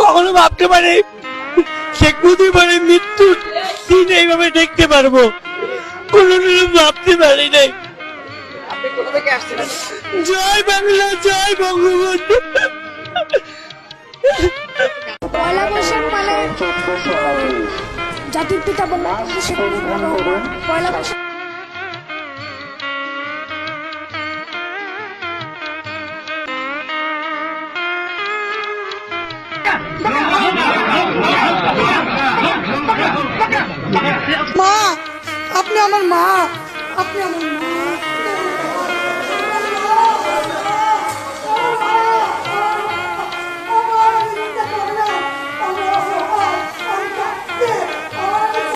কখনো ভাবতে পারে, শেখ মুজিবের মৃত্যুর দিন এইভাবে দেখতে পারব। কোনোদিনও ভাবতে পারি নাই। জয় বাংলা, জয় বঙ্গবন্ধু। পয়লা বৈশাখ মানে জাতির পিতা বঙ্গবন্ধু শেখ মুজিবুর পয়লা বৈশাখ। মা আপনি আমার মা আপনি আমার মা।